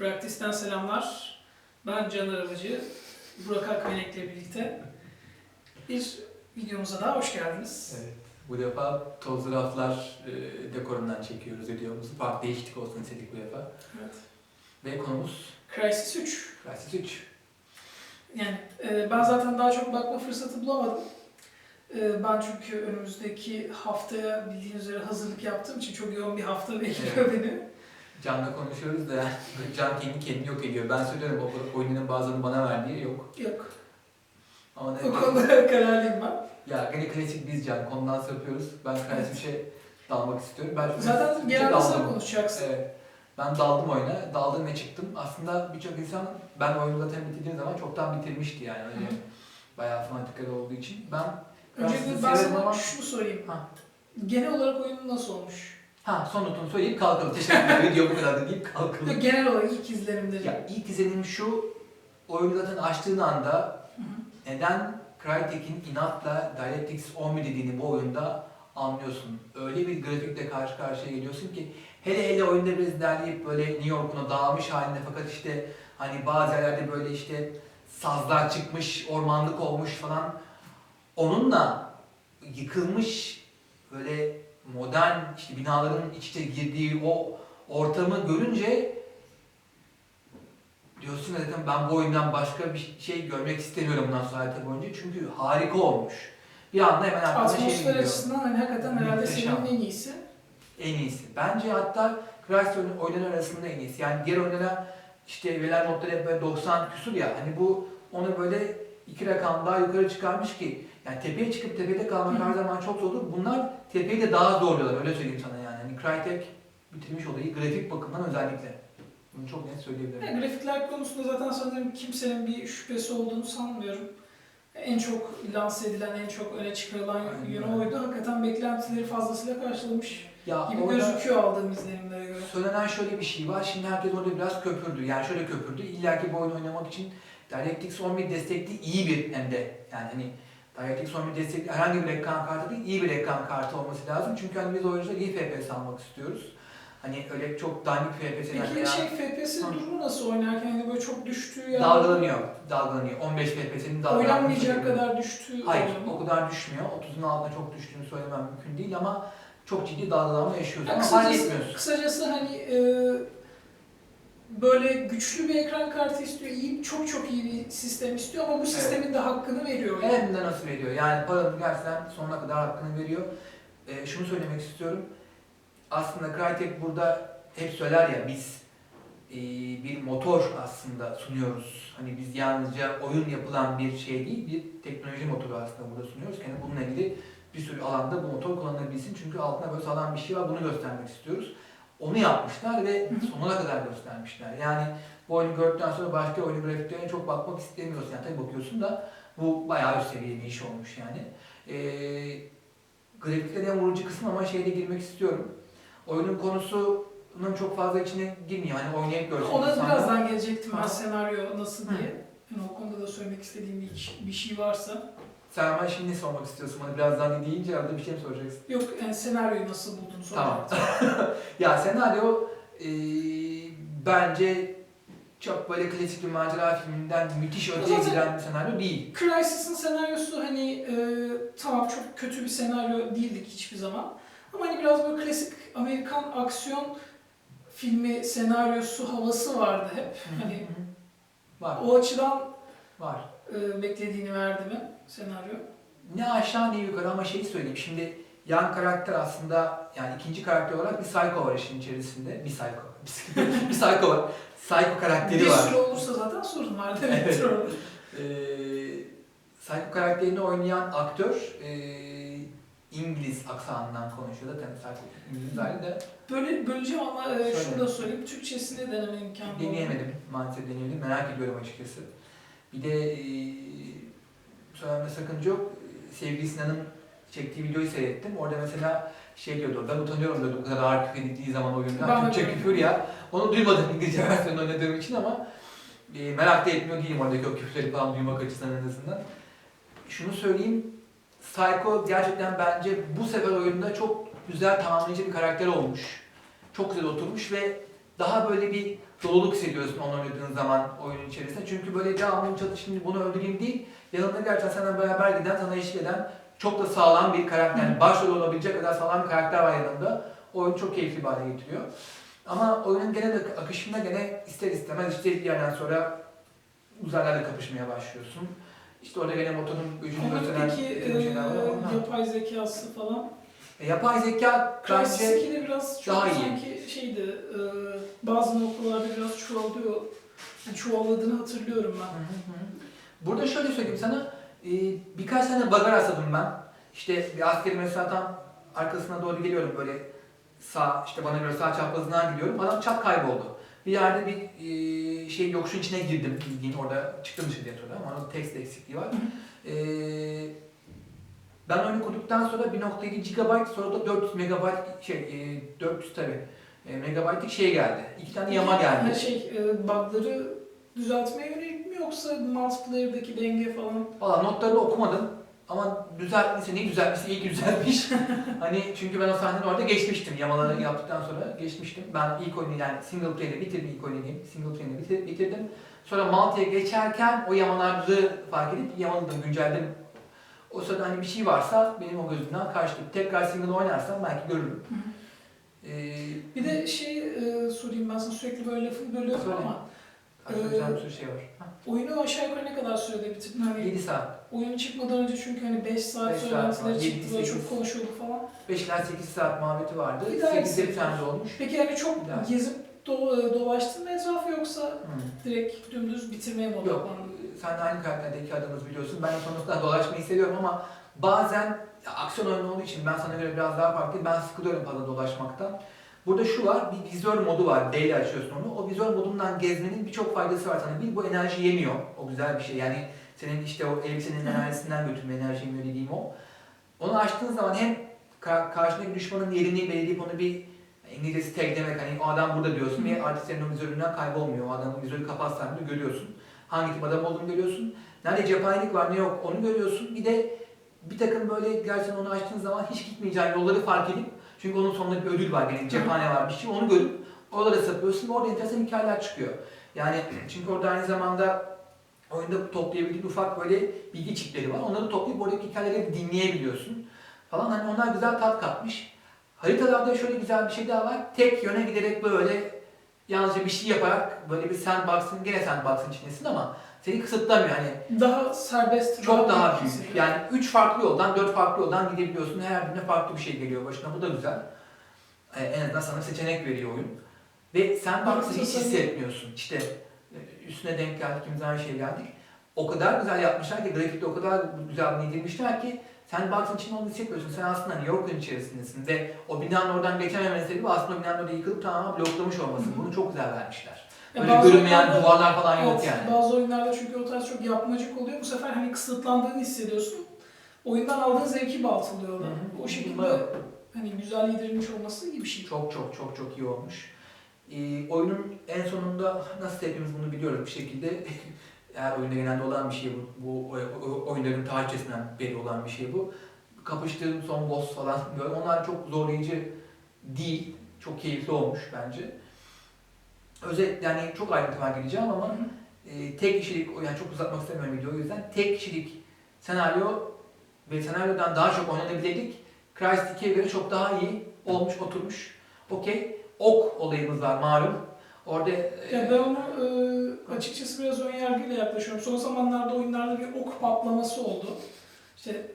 Practice'den selamlar. Ben Can Arabacı. Burak Akmenek'le birlikte bir videomuza daha hoş geldiniz. Evet. Bu defa tozlu raflar e, dekorundan çekiyoruz videomuzu. Farklı değişiklik olsun istedik bu defa. Evet. Ve konumuz Crysis 3. Crysis 3. Yani e, ben zaten daha çok bakma fırsatı bulamadım. E, ben çünkü önümüzdeki haftaya bildiğiniz üzere hazırlık yaptığım için çok yoğun bir hafta bekliyor beni. Can'la konuşuyoruz da Can kendi kendini yok ediyor. Ben söylüyorum o oyunun bazılarını bana ver diye yok. Yok. Ama ne O konuda kararlıyım ben. Ya gene klasik biz Can konudan sapıyoruz. Ben Crysis 3'e dalmak istiyorum. Ben Zaten bir genelde sen konuşacaksın. Evet. Ben daldım oyuna. Daldım ve çıktım. Aslında birçok insan ben oyunu zaten bitirdiğim zaman çoktan bitirmişti yani. Hı hı. bayağı fanatikleri olduğu için. Ben Öncelikle ben sana ama- şunu sorayım. Ha. Genel olarak oyunun nasıl olmuş? Ha son notunu söyleyip kalkalım. Teşekkür ederim. Video bu kadar da deyip kalkalım. Yok, genel olarak ilk izlenimde. ya ilk izlenim şu. Oyunu zaten açtığın anda Hı hı. neden Crytek'in inatla DirectX 11 dediğini bu oyunda anlıyorsun. Öyle bir grafikle karşı karşıya geliyorsun ki hele hele oyunda biraz ilerleyip böyle New York'una dağılmış halinde fakat işte hani bazı yerlerde böyle işte sazlar çıkmış, ormanlık olmuş falan. Onunla yıkılmış böyle modern işte binaların iç içe girdiği o ortamı görünce diyorsun zaten ben bu oyundan başka bir şey görmek istemiyorum bundan sonra hayatım boyunca çünkü harika olmuş. Bir anda hemen aklıma şey Atmosfer geliyor. açısından hani hakikaten herhalde senin en iyisi. En iyisi. Bence hatta oyun- oyunları arasında en iyisi. Yani diğer oyunlara işte verilen notları hep böyle 90 küsur ya. Hani bu onu böyle iki rakam daha yukarı çıkarmış ki yani tepeye çıkıp tepede kalmak her zaman çok zordur. Bunlar tepeyi de daha zorluyorlar öyle söyleyeyim sana yani. Hani Crytek bitirmiş olayı grafik bakımından özellikle. Bunu çok net söyleyebilirim. Yani grafikler konusunda zaten sanırım kimsenin bir şüphesi olduğunu sanmıyorum. En çok lanse edilen, en çok öne çıkarılan yönü oydu. Hakikaten beklentileri fazlasıyla karşılamış Ya gibi gözüküyor aldığım izlenimlere göre. Söylenen şöyle bir şey var. Şimdi herkes orada biraz köpürdü. Yani şöyle köpürdü. İlla ki bu oyunu oynamak için DirectX 11 destekli iyi bir hem de yani hani DirectX 11 destekli herhangi bir ekran kartı değil, iyi bir ekran kartı olması lazım. Çünkü hani biz oyuncular iyi FPS almak istiyoruz. Hani öyle çok dandik FPS'ler Peki şey FPS Hı. durumu nasıl oynarken hani böyle çok düştüğü ya dalgalanıyor. Dalgalanıyor. 15 FPS'nin dalgalanması. oynanmayacak kadar düştüğü Hayır, o kadar düşmüyor. 30'un altında çok düştüğünü söylemem mümkün değil ama çok ciddi dalgalanma yaşıyoruz. Ya Ama fark kısacası, etmiyorsun. kısacası hani e, böyle güçlü bir ekran kartı istiyor, iyi çok çok iyi bir sistem istiyor ama bu sistemin de hakkını veriyor. Yani. De nasıl veriyor? Yani paranın gerçekten sonuna kadar hakkını veriyor. Ee, şunu söylemek istiyorum. Aslında Crytek burada hep söyler ya biz e, bir motor aslında sunuyoruz. Hani biz yalnızca oyun yapılan bir şey değil, bir teknoloji motoru aslında burada sunuyoruz. Yani bununla ilgili bir sürü alanda bu motor kullanılabilsin. Çünkü altında böyle sağlam bir şey var, bunu göstermek istiyoruz. Onu yapmışlar ve sonuna kadar göstermişler. Yani bu oyunu gördükten sonra başka oyun grafiklerine çok bakmak istemiyorsun. Yani tabii bakıyorsun da bu bayağı üst seviye bir iş olmuş yani. Ee, grafiklerin en vurucu kısmı ama şeyde girmek istiyorum. Bir konusunun çok fazla içine girmiyor. Hani oynayıp görsün Ona insanlar. birazdan gelecektim ben senaryo nasıl diye. Yani o konuda da söylemek istediğim bir, bir şey varsa. Sen bana şimdi ne sormak istiyorsun? Bana birazdan deyince arada bir şey mi soracaksın? Yok yani senaryoyu nasıl buldun. Tamam. ya senaryo e, bence çok böyle klasik bir macera filminden müthiş öteye Zaten- giden bir senaryo değil. Crysis'in senaryosu hani e, tamam çok kötü bir senaryo değildik hiçbir zaman. Ama hani biraz böyle klasik Amerikan aksiyon filmi senaryosu havası vardı hep. Hani Var, o açıdan var. E, beklediğini verdi mi senaryo? Ne aşağı ne yukarı ama şeyi söyleyeyim. Şimdi yan karakter aslında yani ikinci karakter olarak bir psycho var işin içerisinde. Bir psycho. bir psycho var. Psycho karakteri Bir var. sürü olursa zaten sorun var demektir orada. Ee, psycho karakterini oynayan aktör e, İngiliz aksanından konuşuyor. Zaten psycho İngiliz hali de Böyle böleceğim ama e, şunu da söyleyeyim. Türkçesini deneme imkanı deneyemedim. Maalesef deneyemedim. Merak ediyorum açıkçası. Bir de e, söylememe sakınca yok. Sevgili Sinan'ın çektiği videoyu seyrettim. Orada mesela şey diyordu, ben utanıyorum diyordu bu kadar ağır küfür edildiği zaman oyunda. Ben de Türkçe küfür ya. Onu duymadım İngilizce versiyonu oynadığım için ama e, merak da etmiyor değilim oradaki o küfürleri falan duymak açısından en azından. Şunu söyleyeyim, Psycho gerçekten bence bu sefer oyunda çok güzel tamamlayıcı bir karakter olmuş. Çok güzel oturmuş ve daha böyle bir doluluk hissediyorsun onu oynadığın zaman oyunun içerisinde. Çünkü böyle devamlı çatı şimdi bunu öldüreyim değil, yanında gerçekten seninle beraber giden, sana eşlik eden çok da sağlam bir karakter. Yani başrol olabilecek kadar sağlam bir karakter var yanında. Oyun çok keyifli bir hale getiriyor. Ama oyunun genel ak- akışında gene ister istemez işte bir yerden sonra uzaylarla kapışmaya başlıyorsun. İşte orada gene motorun gücünü gösteren e, şeyler ama. yapay zekası falan. E, yapay zeka bence biraz çok daha iyi. sanki şeydi, e, bazı noktalarda biraz çuvallıyor. Yani çuvalladığını hatırlıyorum ben. Hı hı. Burada şöyle söyleyeyim sana, e, birkaç tane bagar asadım ben. İşte bir askeri mesela tam arkasına doğru geliyorum böyle sağ, işte bana göre sağ çaprazından gidiyorum. Adam çap kayboldu. Bir yerde bir e, şey yokuşun içine girdim bildiğin orada çıktım dışarıya sonra ama onun tekst eksikliği var. E, ben oyunu kurduktan sonra 1.7 GB sonra da 400 MB şey e, 400 tabi e, megabaytlık şey geldi. İki tane yama geldi. Şey, e, bug'ları düzeltmeye yönelik mi yoksa multiplayer'daki denge falan? Valla notlarını okumadım ama düzeltmişse neyi düzeltmişse iyi ki düzeltmiş. hani çünkü ben o sahnenin orada geçmiştim. Yamaları yaptıktan sonra geçmiştim. Ben ilk oyunu yani single player'ı bitirdim ilk oyunu diyeyim. Single player'ı bitir, bitirdim. Sonra multi'ye geçerken o yamaları fark edip yamaladım, güncelledim. O sırada hani bir şey varsa benim o gözümden kaçtı. Tekrar single oynarsam belki görürüm. Ee, Bir de şey e, sorayım ben sana sürekli böyle lafını bölüyorum Söyle. ama aklımda Ee, bir sürü şey var. Ha, oyunu aşağı yukarı ne kadar sürede bitirdin? Hani 7 saat. oyun çıkmadan önce çünkü hani 5 saat Beş saat söylentileri var, çıktı böyle sekiz. çok konuşuldu falan. 5 ila 8 saat muhabbeti vardı. Bir daha 8'de bir eksik. tane de olmuş. Peki yani çok Güzel. gezip do- dolaştın mı etrafı yoksa Hmm. direkt dümdüz bitirmeye mi Yok, odaklandın? sen de aynı karakterdeki adamız biliyorsun. Ben sonrasında dolaşmayı seviyorum ama bazen ya, aksiyon oyunu olduğu için ben sana göre biraz daha farklı. Ben sıkılıyorum fazla dolaşmaktan. Burada şu var, bir vizör modu var. D ile açıyorsun onu. O vizör modundan gezmenin birçok faydası var sana. Bir, bu enerji yemiyor. O güzel bir şey. Yani senin işte o elbisenin enerjisinden götürme, enerji yemiyor dediğim o. Onu açtığın zaman hem ka- karşındaki düşmanın yerini belirleyip onu bir İngilizcesi tag demek hani o adam burada diyorsun ve artık senin o vizöründen kaybolmuyor. O adamın vizörü kapatsan bile görüyorsun. Hangi tip adam olduğunu görüyorsun. Nerede cephanelik var ne yok onu görüyorsun. Bir de bir takım böyle gerçekten onu açtığın zaman hiç gitmeyeceğin yolları fark edip çünkü onun sonunda bir ödül var yani cephane var bir şey onu görüp oralara sapıyorsun ve orada enteresan hikayeler çıkıyor. Yani çünkü orada aynı zamanda oyunda toplayabildiğin ufak böyle bilgi çipleri var. Onları toplayıp oradaki hikayeleri dinleyebiliyorsun falan. Hani onlar güzel tat katmış. Haritalarda şöyle güzel bir şey daha var. Tek yöne giderek böyle yalnızca bir şey yaparak böyle bir sandbox'ın gene sandbox'ın içindesin ama seni kısıtlamıyor. Hani Daha serbest. çok daha büyük. hissediyorum. Yani üç farklı yoldan, dört farklı yoldan gidebiliyorsun. Her birine farklı bir şey geliyor başına. Bu da güzel. Ee, en azından sana seçenek veriyor oyun. Ve sandbox'ı hiç hissetmiyorsun. İşte e, üstüne denk geldik, imza aynı şey geldik. O kadar güzel yapmışlar ki, grafikte o kadar güzel yedirmişler ki sandbox'ın içinde onu hissetmiyorsun. Sen aslında New York'un içerisindesin ve o binanın oradan geçememenin sebebi aslında binanın orada yıkılıp tamamen bloklamış olması. Bunu çok güzel vermişler. Ya Böyle bazı görünmeyen oyunlarda- duvarlar falan yok Evet, yani. Bazı oyunlarda çünkü o tarz çok yapmacık oluyor. Bu sefer hani kısıtlandığını hissediyorsun. Oyundan aldığın zevki hı. O şekilde Bunlar- hani güzel yedirilmiş olması iyi bir şey. Çok çok çok çok iyi olmuş. Ee, oyunun en sonunda nasıl hepimiz bunu biliyoruz bir şekilde eğer oyunda genelde olan bir şey bu, bu oyunların tarihçesinden beri olan bir şey bu. Kapıştığım son boss falan böyle onlar çok zorlayıcı değil. Çok keyifli olmuş bence. Özet yani çok ayrıntıma gireceğim ama e, tek kişilik, yani çok uzatmak istemiyorum videoyu o yüzden tek kişilik senaryo ve senaryodan daha çok oynanabilirlik Crysis 2'ye göre çok daha iyi olmuş, oturmuş. Okey. Ok olayımız var malum. Orada e, Ya ben onu e, açıkçası biraz ön yargıyla yaklaşıyorum. Son zamanlarda oyunlarda bir ok patlaması oldu. İşte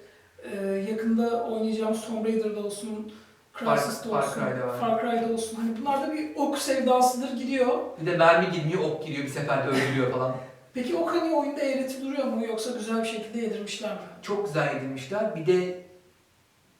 e, yakında oynayacağım Tomb Raider'da olsun, Crysis'te Far olsun, Cry'da var. Far Cry'da olsun. Hani bunlarda bir ok sevdasıdır gidiyor. bir de mermi girmiyor, ok giriyor bir seferde öldürüyor falan. Peki ok hani oyunda eğreti duruyor mu yoksa güzel bir şekilde yedirmişler mi? Çok güzel edilmişler. Bir de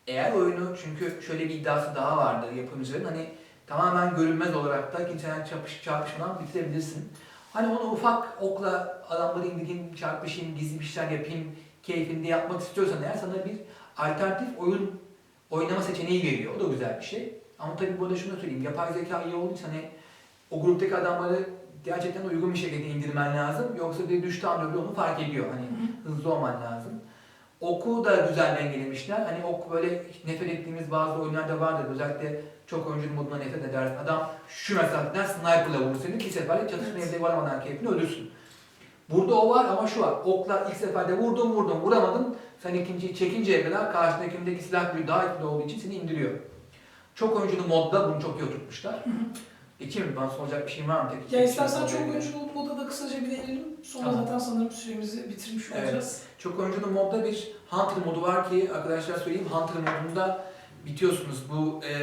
eğer oyunu çünkü şöyle bir iddiası daha vardı yapımcıların hani tamamen görünmez olarak da kimsenin çarpış, çarpışmadan bitirebilirsin. Hani onu ufak okla adamları indireyim, çarpışayım, gizli bir şeyler yapayım keyfinde yapmak istiyorsan eğer sana bir alternatif oyun oynama seçeneği veriyor. O da güzel bir şey. Ama tabii burada şunu da söyleyeyim. Yapay zeka iyi için hani o gruptaki adamları gerçekten uygun bir şekilde indirmen lazım. Yoksa bir düştü öbürü onu fark ediyor. Hani hızlı olman lazım. Oku da güzel dengelemişler. Hani ok böyle nefret ettiğimiz bazı oyunlarda vardır. Özellikle çok oyuncunun moduna nefret edersin. Adam şu mesafeden sniper'la vurur seni. İki seferlik çatışmaya Evet. evet. varamadan keyfini ölürsün. Burada o var ama şu var. Okla ilk seferde vurdun vurdun vuramadın. Sen ikinciyi çekinceye kadar karşındakindeki silah gücü daha etkili olduğu için seni indiriyor. Çok oyunculu modda bunu çok iyi oturtmuşlar. İki mi? Bana soracak bir şeyim var mı? Tek, Ya istersen çok oyunculu moda da kısaca bir değinelim. Sonra Tamam. zaten sanırım süremizi bitirmiş Evet. olacağız. Çok oyunculu modda bir Hunter modu var ki arkadaşlar söyleyeyim Hunter modunda bitiyorsunuz. Bu e,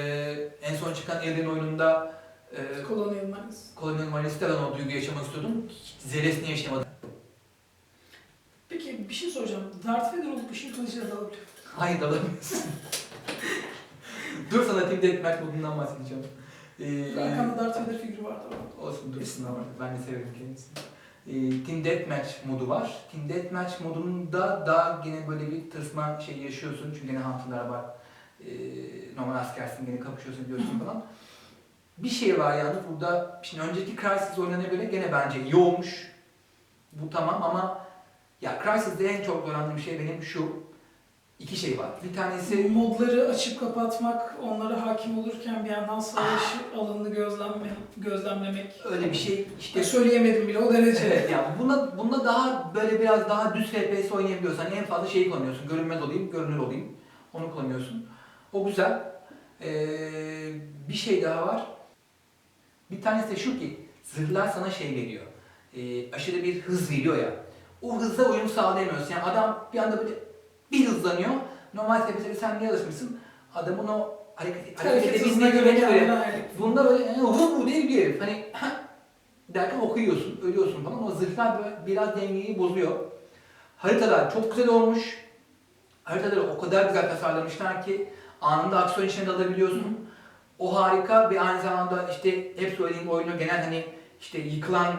en son çıkan Alien oyununda e, Colonial Marines. Colonial Marines olan o duyguyu yaşamak istiyordum. Zeresini yaşayamadım. Peki bir şey soracağım. Darth Vader olup ışın kılıcıyla dalabiliyor. Hayır dalamıyorsun. dur sana Team Deathmatch modundan bahsedeceğim. Ee, Arkanda Darth Vader figürü vardı ama. Olsun dursun ama ben de severim kendisini. Ee, Team Deathmatch modu var. Team Deathmatch modunda da gene böyle bir tırsma şey yaşıyorsun çünkü gene hunter'lar var. Ee, normal askersin gene kapışıyorsun diyorsun falan. Bir şey var yani burada, şimdi önceki Crysis oyunlarına göre gene bence iyi olmuş. Bu tamam ama ya Crysis'de en çok zorlandığım şey benim şu. iki şey var. Bir tanesi Modları açıp kapatmak, onlara hakim olurken bir yandan savaşı alanını gözlemle, gözlemlemek. öyle bir şey Ya işte söyleyemedim bile o derece. Evet yani bunda, bunda daha böyle biraz daha düz FPS oynayabiliyorsan en fazla şeyi kullanıyorsun. Görünmez olayım, görünür olayım. Onu kullanıyorsun. O güzel. Ee, bir şey daha var. Bir tanesi de şu ki zırhlar sana şey veriyor. Ee, aşırı bir hız veriyor ya. O hızla uyum sağlayamıyorsun. Yani adam bir anda böyle bir hızlanıyor. Normal FPS'de sen niye alışmışsın? Adamın o hareket, hareket göre kendine ayarlayıp. Bunda böyle e, hu bu değil bir herif. Hani derken okuyorsun, ölüyorsun falan. O zırhlar böyle biraz dengeyi bozuyor. Haritalar çok güzel olmuş. Haritaları o kadar güzel tasarlamışlar ki anında aksiyon içine dalabiliyorsun. O harika bir aynı zamanda işte hep söylediğim oyunu genel hani işte yıkılan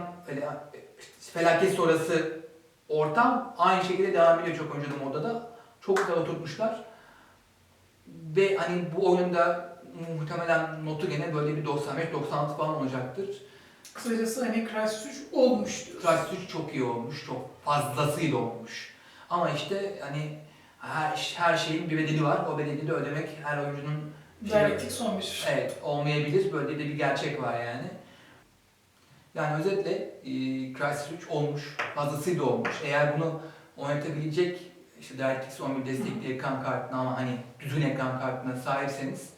felaket sonrası ortam aynı şekilde devam ediyor çok önceden modda da. Çok güzel oturtmuşlar. Ve hani bu oyunda muhtemelen notu gene böyle bir 95-96 falan olacaktır. Kısacası hani Crysis 3 olmuş diyoruz. Crysis 3 çok iyi olmuş, çok fazlasıyla olmuş. Ama işte hani her, her şeyin bir bedeli var. O bedeli de ödemek her oyuncunun şey- DirectX 11. Evet, olmayabilir. Böyle de bir gerçek var yani. Yani özetle e, Crysis 3 olmuş, fazlasıyla olmuş. Eğer bunu oynatabilecek işte DirectX 11 destekli ekran kartına ama hani düzgün ekran kartına sahipseniz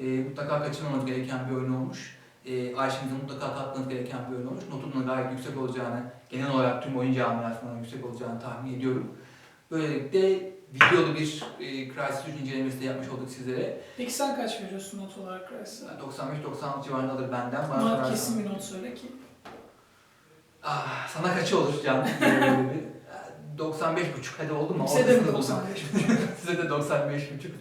e, mutlaka kaçırmamanız gereken bir oyun olmuş. E, arşivinize mutlaka katmanız gereken bir oyun olmuş. Notunun gayet yüksek olacağını, genel olarak tüm oyun camiasından yüksek olacağını tahmin ediyorum. Böylelikle videolu bir e, Crysis 3 incelemesi de yapmış olduk sizlere. Peki sen kaç veriyorsun not olarak Crysis'e? 95-96 civarında alır benden. Bana Bana sorarsan. kesin bir not söyle ki. Ah, sana kaçı olur Can? Böyle bir- 95 buçuk hadi oldu mu? Bize de mi buldum. 95? Size de 95 buçuk.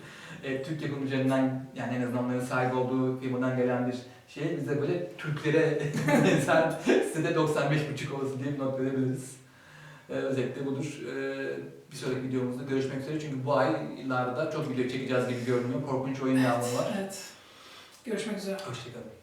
E, Türk yapımcılarından yani en azından onların sahip olduğu firmadan gelen bir şey. Bize böyle Türklere sen size de 95 buçuk olsun diye bir not verebiliriz. E, özetle budur. E, bir sonraki videomuzda görüşmek üzere. Çünkü bu aylarda çok video çekeceğiz gibi görünüyor. Korkunç oyun yağmuru var. Evet. Görüşmek üzere. Hoşçakalın.